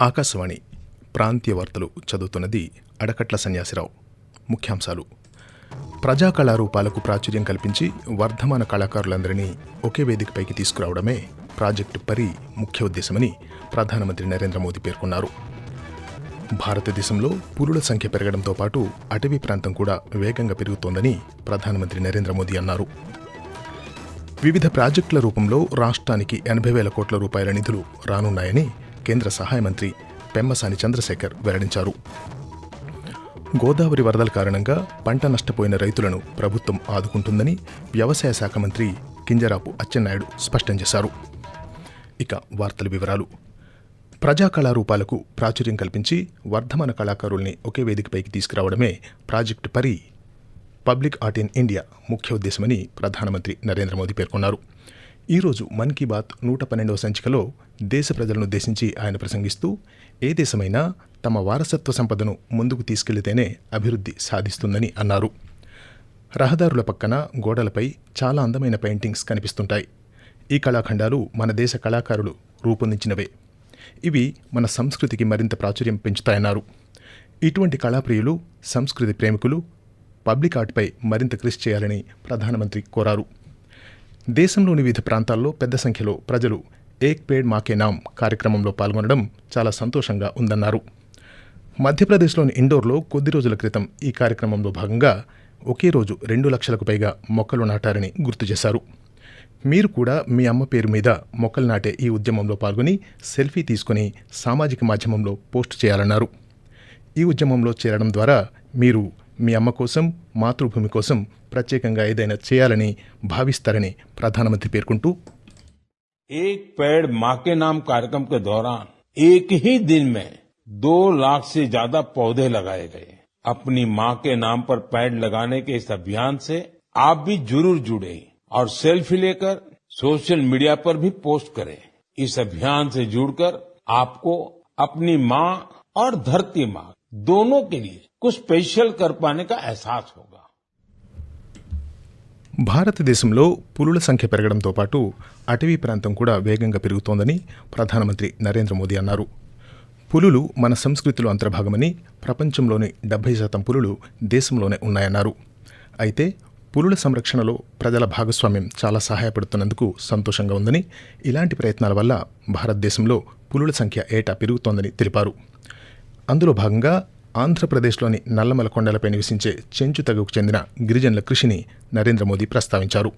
ఆకాశవాణి ప్రాంతీయ వార్తలు చదువుతున్నది అడకట్ల సన్యాసిరావు. ముఖ్యాంశాలు. ప్రజా కళారూపాలకు ప్రాచుర్యం కల్పించి వర్ధమాన కళాకారులందరినీ ఒకే వేదికపైకి తీసుకురావడమే ప్రాజెక్టు పరి ముఖ్య ఉద్దేశమని ప్రధానమంత్రి నరేంద్ర మోదీ పేర్కొన్నారు. భారతదేశంలో పులుల సంఖ్య పెరగడంతో పాటు అటవీ ప్రాంతం కూడా వేగంగా పెరుగుతోందని ప్రధానమంత్రి నరేంద్ర మోదీ అన్నారు. వివిధ ప్రాజెక్టుల రూపంలో రాష్ట్రానికి ఎనభై వేల కోట్ల రూపాయల నిధులు రానున్నాయని కేంద్ర సహాయ మంత్రి పెమ్మసాని చంద్రశేఖర్ వెల్లడించారు. గోదావరి వరదల కారణంగా పంట నష్టపోయిన రైతులను ప్రభుత్వం ఆదుకుంటుందని వ్యవసాయ శాఖ మంత్రి కింజరాపు అచ్చెన్నాయుడు స్పష్టం చేశారు. ఇక వార్తల వివరాలు. ప్రజా కళారూపాలకు ప్రాచుర్యం కల్పించి వర్ధమాన కళాకారుల్ని ఒకే వేదికపైకి తీసుకురావడమే ప్రాజెక్ట్ పరి పబ్లిక్ ఆర్ట్ ఇన్ ఇండియా ముఖ్య ఉద్దేశమని ప్రధానమంత్రి నరేంద్ర మోదీ పేర్కొన్నారు. ఈరోజు మన్ కీ బాత్ నూట పన్నెండవ సంచికలో దేశ ప్రజలను ఉద్దేశించి ఆయన ప్రసంగిస్తూ ఏ దేశమైనా తమ వారసత్వ సంపదను ముందుకు తీసుకెళ్ళితేనే అభివృద్ధి సాధిస్తుందని అన్నారు. రహదారుల పక్కన గోడలపై చాలా అందమైన పెయింటింగ్స్ కనిపిస్తుంటాయి. ఈ కళాఖండాలు మన దేశ కళాకారులు రూపొందించినవే. ఇవి మన సంస్కృతికి మరింత ప్రాచుర్యం పెంచుతాయన్నారు. ఇటువంటి కళాప్రియులు సంస్కృతి ప్రేమికులు పబ్లిక్ ఆర్ట్పై మరింత కృషి చేయాలని ప్రధానమంత్రి కోరారు. దేశంలోని వివిధ ప్రాంతాల్లో పెద్ద సంఖ్యలో ప్రజలు ఏక్ పేడ్ మాకే నామ్ కార్యక్రమంలో పాల్గొనడం చాలా సంతోషంగా ఉందన్నారు. మధ్యప్రదేశ్లోని ఇండోర్లో కొద్ది రోజుల క్రితం ఈ కార్యక్రమంలో భాగంగా ఒకే రోజు రెండు లక్షలకు పైగా మొక్కలు నాటారని గుర్తు చేశారు. మీరు కూడా మీ అమ్మ పేరు మీద మొక్కలు నాటే ఈ ఉద్యమంలో పాల్గొని సెల్ఫీ తీసుకుని సామాజిక మాధ్యమంలో పోస్ట్ చేయాలన్నారు. ఈ ఉద్యమంలో చేరడం ద్వారా మీరు మీ అమ్మ కోసం మాతృభూమి కోసం ప్రత్యేకంగా ఏదైనా చేయాలని భావిస్తారని ప్రధానమంత్రి పేర్కొంటూ एक पेड़ माँ के नाम कार्यक्रम के दौरान एक ही दिन में दो लाख से ज़्यादा पौधे लगाए गए। अपनी माँ के नाम पर पेड़ लगाने के इस अभियान से आप भी ज़रूर जुड़े और सेल्फी लेकर सोशल मीडिया पर भी पोस्ट करें। इस अभियान से जुड़कर आपको अपनी माँ और धरती माँ दोनों के लिए कुछ स्पेशल कर पाने का एहसास होगा భారతదేశంలో పులుల సంఖ్య పెరగడంతో పాటు అటవీ ప్రాంతం కూడా వేగంగా పెరుగుతోందని ప్రధానమంత్రి నరేంద్ర మోదీ అన్నారు. పులులు మన సంస్కృతిలో అంతర్భాగమని ప్రపంచంలోని డెబ్బై శాతం పులులు దేశంలోనే ఉన్నాయన్నారు. అయితే పులుల సంరక్షణలో ప్రజల భాగస్వామ్యం చాలా సహాయపడుతున్నందుకు సంతోషంగా ఉందని ఇలాంటి ప్రయత్నాల వల్ల భారతదేశంలో పులుల సంఖ్య ఏటా పెరుగుతోందని తెలిపారు. అందులో భాగంగా ఆంధ్రప్రదేశ్లోని నల్లమల కొండలపై నివసించే చెంచు తెగకు చెందిన గిరిజనుల కృషిని నరేంద్ర మోదీ ప్రస్తావించారు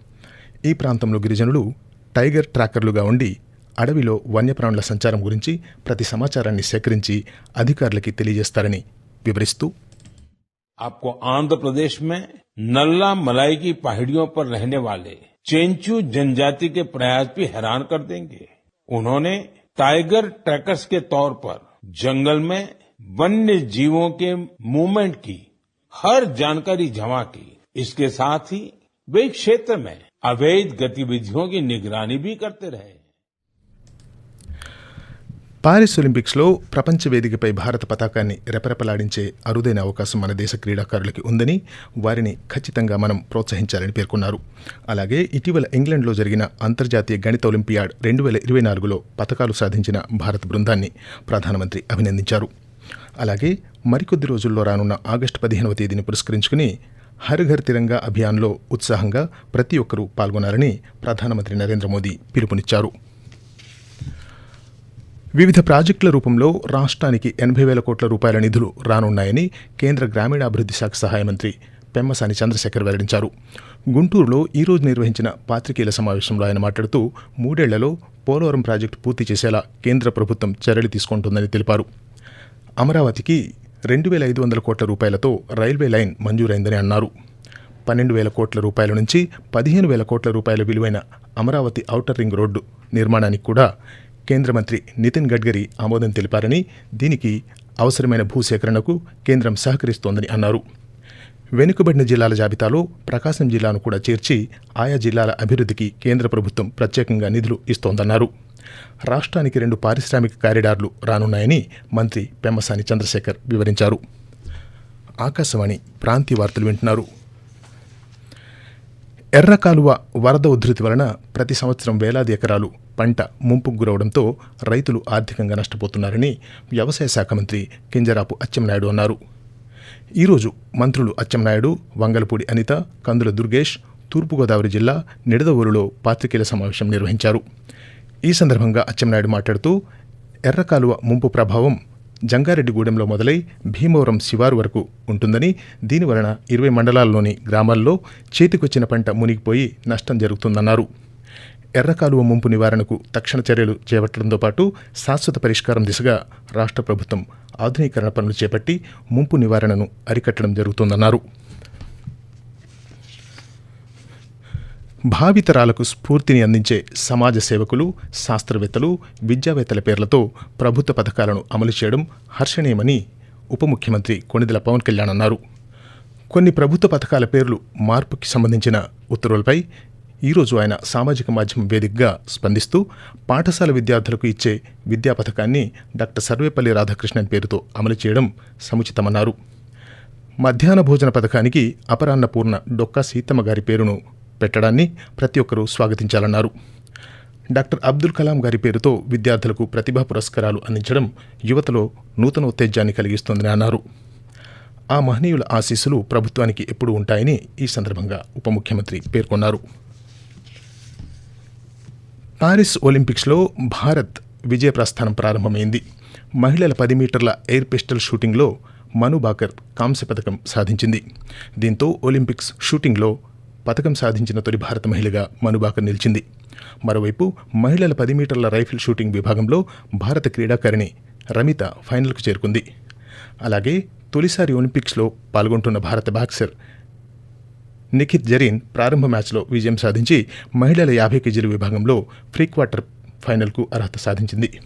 ఈ ప్రాంతంలో గిరిజనులు టైగర్ ట్రాకర్లుగా ఉండి అడవిలో వన్యప్రాణుల సంచారం గురించి ప్రతి సమాచారాన్ని సేకరించి అధికారులకి తెలియజేస్తారని వివరిస్తూ आपको आंध्र प्रदेश में नल्ला मलाई की पहाड़ियों पर रहने वाले चेंचू जनजाति के प्रयास भी हैरान कर देंगे उन्होंने टाइगर ट्रैकर्स के तौर पर जंगल में वन्य जीवों के मूवमेंट की हर जानकारी जमा की इसके साथ ही वे इस क्षेत्र में अवैध गतिविधियों की निगरानी भी करते रहे పారిస్ ఒలింపిక్స్లో ప్రపంచ వేదికపై భారత పతాకాన్ని రెపరెపలాడించే అరుదైన అవకాశం మన దేశ క్రీడాకారులకి ఉందని వారిని ఖచ్చితంగా మనం ప్రోత్సహించాలని పేర్కొన్నారు అలాగే ఇటీవల ఇంగ్లండ్లో జరిగిన అంతర్జాతీయ గణిత ఒలింపియాడ్ రెండు వేల ఇరవై నాలుగులో పతకాలు సాధించిన భారత బృందాన్ని ప్రధానమంత్రి అభినందించారు అలాగే మరికొద్ది రోజుల్లో రానున్న ఆగస్టు పదిహేనవ తేదీని పురస్కరించుకుని హర్ ఘర్ తిరంగా అభియాన్లో ఉత్సాహంగా ప్రతి ఒక్కరూ పాల్గొనాలని ప్రధానమంత్రి నరేంద్ర మోదీ పిలుపునిచ్చారు. వివిధ ప్రాజెక్టుల రూపంలో రాష్ట్రానికి ఎనభై వేల కోట్ల రూపాయల నిధులు రానున్నాయని కేంద్ర గ్రామీణాభివృద్ధి శాఖ సహాయ మంత్రి పెమ్మసాని చంద్రశేఖర్ వెల్లడించారు. గుంటూరులో ఈ రోజు నిర్వహించిన పాత్రికేయుల సమావేశంలో ఆయన మాట్లాడుతూ మూడేళ్ళలో పోలవరం ప్రాజెక్టు పూర్తి చేసేలా కేంద్ర ప్రభుత్వం చర్యలు తీసుకుంటుందని తెలిపారు. అమరావతికి రెండు వేల ఐదు వందల కోట్ల రూపాయలతో రైల్వే లైన్ మంజూరైందని అన్నారు. పన్నెండు వేల కోట్ల రూపాయల నుంచి పదిహేను వేల కోట్ల రూపాయల విలువైన అమరావతి ఔటర్ రింగ్ రోడ్డు నిర్మాణానికి కూడా కేంద్ర మంత్రి నితిన్ గడ్కరీ ఆమోదం తెలిపారని దీనికి అవసరమైన భూసేకరణకు కేంద్రం సహకరిస్తోందని అన్నారు. వెనుకబడిన జిల్లాల జాబితాలో ప్రకాశం జిల్లాను కూడా చేర్చి ఆయా జిల్లాల అభివృద్ధికి కేంద్ర ప్రభుత్వం ప్రత్యేకంగా నిధులు ఇస్తోందన్నారు. రాష్ట్రానికి రెండు పారిశ్రామిక కారిడార్లు రానున్నాయని మంత్రి పెమ్మసాని చంద్రశేఖర్ వివరించారు. ఆకాశవాణి ప్రాంతీయ వార్తలు వింటున్నారు. ఎర్రకాలువ వరద ఉధృతి వలన ప్రతి సంవత్సరం వేలాది ఎకరాలు పంట ముంపుకు గురవడంతో రైతులు ఆర్థికంగా నష్టపోతున్నారని వ్యవసాయ శాఖ మంత్రి కింజరాపు అచ్చెంనాయుడు అన్నారు. ఈరోజు మంత్రులు అచ్చెంనాయుడు వంగలపూడి అనిత కందుల దుర్గేష్ తూర్పుగోదావరి జిల్లా నిడదవోలులో పాత్రికేయుల సమావేశం నిర్వహించారు. ఈ సందర్భంగా అచ్చెన్నాయుడు మాట్లాడుతూ ఎర్రకాలువ ముంపు ప్రభావం జంగారెడ్డిగూడెంలో మొదలై భీమవరం శివారు వరకు ఉంటుందని దీనివలన ఇరవై మండలాల్లోని గ్రామాల్లో చేతికొచ్చిన పంట మునిగిపోయి నష్టం జరుగుతుందన్నారు. ఎర్రకాలువ ముంపు నివారణకు తక్షణ చర్యలు చేపట్టడంతో పాటు శాశ్వత పరిష్కారం దిశగా రాష్ట్ర ప్రభుత్వం ఆధునీకరణ పనులు చేపట్టి ముంపు నివారణను అరికట్టడం జరుగుతోందన్నారు. భావితరాలకు స్ఫూర్తిని అందించే సమాజ సేవకులు శాస్త్రవేత్తలు విద్యావేత్తల పేర్లతో ప్రభుత్వ పథకాలను అమలు చేయడం హర్షణీయమని ఉప ముఖ్యమంత్రి కొణిదెల పవన్ కళ్యాణ్ అన్నారు. కొన్ని ప్రభుత్వ పథకాల పేర్లు మార్పుకి సంబంధించిన ఉత్తర్వులపై ఈరోజు ఆయన సామాజిక మాధ్యమం వేదికగా స్పందిస్తూ పాఠశాల విద్యార్థులకు ఇచ్చే విద్యా పథకాన్ని డాక్టర్ సర్వేపల్లి రాధాకృష్ణన్ పేరుతో అమలు చేయడం సముచితమన్నారు. మధ్యాహ్న భోజన పథకానికి అపరాన్న పూర్ణ డొక్కా సీతమ్మ గారి పేరును పెట్టడాన్ని ప్రతి ఒక్కరూ స్వాగతించాలన్నారు. డాక్టర్ అబ్దుల్ కలాం గారి పేరుతో విద్యార్థులకు ప్రతిభా పురస్కారాలు అందించడం యువతలో నూతన ఉత్తేజాన్ని కలిగిస్తోందని అన్నారు. ఆ మహనీయుల ఆశీస్సులు ప్రభుత్వానికి ఎప్పుడూ ఉంటాయని ఈ సందర్భంగా ఉప ముఖ్యమంత్రి పేర్కొన్నారు. పారిస్ ఒలింపిక్స్లో భారత్ విజయ ప్రస్థానం ప్రారంభమైంది. మహిళల పది మీటర్ల ఎయిర్ పిస్టల్ షూటింగ్లో మను బాకర్ కాంస్య పథకం సాధించింది. దీంతో ఒలింపిక్స్ షూటింగ్లో పథకం సాధించిన తొలి భారత మహిళగా మనుబాక నిలిచింది. మరోవైపు మహిళల పది మీటర్ల రైఫిల్ షూటింగ్ విభాగంలో భారత క్రీడాకారిణి రమిత ఫైనల్కు చేరుకుంది. అలాగే తొలిసారి ఒలింపిక్స్లో పాల్గొంటున్న భారత బాక్సర్ నిఖిత్ జరీన్ ప్రారంభ మ్యాచ్లో విజయం సాధించి మహిళల యాభై కేజీల విభాగంలో ప్రీ క్వార్టర్ ఫైనల్కు అర్హత సాధించింది.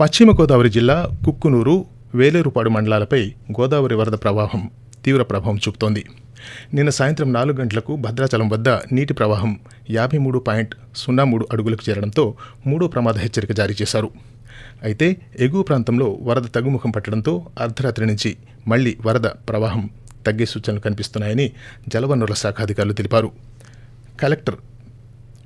పశ్చిమ గోదావరి జిల్లా కుక్కునూరు వేలేరుపాడు మండలాలపై గోదావరి వరద ప్రవాహం తీవ్ర ప్రభావం చూపుతోంది. నిన్న సాయంత్రం నాలుగు గంటలకు భద్రాచలం వద్ద నీటి ప్రవాహం యాభై మూడు పాయింట్ సున్నా మూడు అడుగులకు చేరడంతో మూడో ప్రమాద హెచ్చరిక జారీ చేశారు. అయితే ఎగువ ప్రాంతంలో వరద తగ్గుముఖం పట్టడంతో అర్ధరాత్రి నుంచి మళ్ళీ వరద ప్రవాహం తగ్గే సూచనలు కనిపిస్తున్నాయని జలవనరుల శాఖ అధికారులు తెలిపారు. కలెక్టర్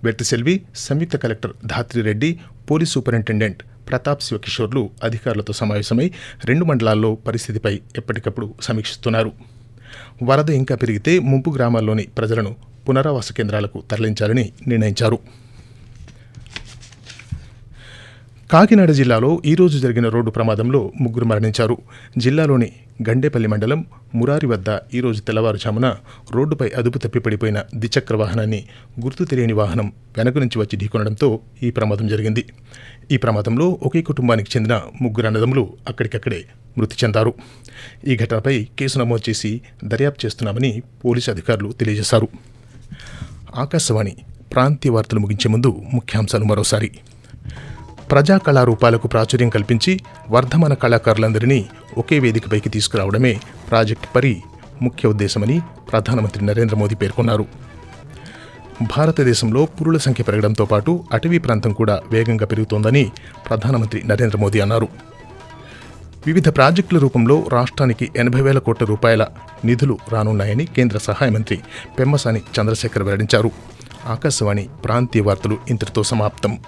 వెట్టిసెల్వి సంయుక్త collector Dhatri Reddy police superintendent Pratap శివకిషోర్లు అధికారులతో సమావేశమై రెండు మండలాల్లో పరిస్థితిపై ఎప్పటికప్పుడు సమీక్షిస్తున్నారు. వరద ఇంకా పెరిగితే ముంపు గ్రామాల్లోని ప్రజలను పునరావాస కేంద్రాలకు తరలించాలని నిర్ణయించారు. కాకినాడ జిల్లాలో ఈరోజు జరిగిన రోడ్డు ప్రమాదంలో ముగ్గురు మరణించారు. జిల్లాలోని గండేపల్లి మండలం మురారి వద్ద ఈరోజు తెల్లవారుజామున రోడ్డుపై అదుపు తప్పిపడిపోయిన ద్విచక్ర వాహనాన్ని గుర్తు తెలియని వాహనం వెనక నుంచి వచ్చి ఢీకొనడంతో ఈ ప్రమాదం జరిగింది. ఈ ప్రమాదంలో ఒకే కుటుంబానికి చెందిన ముగ్గురు అన్నదమ్ములు అక్కడికక్కడే మృతి చెందారు. ఈ ఘటనపై కేసు నమోదు చేసి దర్యాప్తు చేస్తున్నామని పోలీసు అధికారులు తెలియజేశారు. ఆకాశవాణి ప్రాంతీయ వార్తలు ముగించే ముందు ముఖ్యాంశాలు మరోసారి. ప్రజా కళారూపాలకు ప్రాచుర్యం కల్పించి వర్ధమాన కళాకారులందరినీ ఒకే వేదికపైకి తీసుకురావడమే ప్రాజెక్ట్ పరి ముఖ్య ఉద్దేశమని ప్రధానమంత్రి నరేంద్ర మోదీ పేర్కొన్నారు. భారతదేశంలో పురుల సంఖ్య పెరగడంతో పాటు అటవీ ప్రాంతం కూడా వేగంగా పెరుగుతోందని ప్రధానమంత్రి నరేంద్ర మోదీ అన్నారు. వివిధ ప్రాజెక్టుల రూపంలో రాష్ట్రానికి ఎనభై వేల కోట్ల రూపాయల నిధులు రానున్నాయని కేంద్ర సహాయ మంత్రి పెమ్మసాని చంద్రశేఖర్ వెల్లడించారు. ఆకాశవాణి ప్రాంతీయ వార్తలు ఇంతటితో సమాప్తం.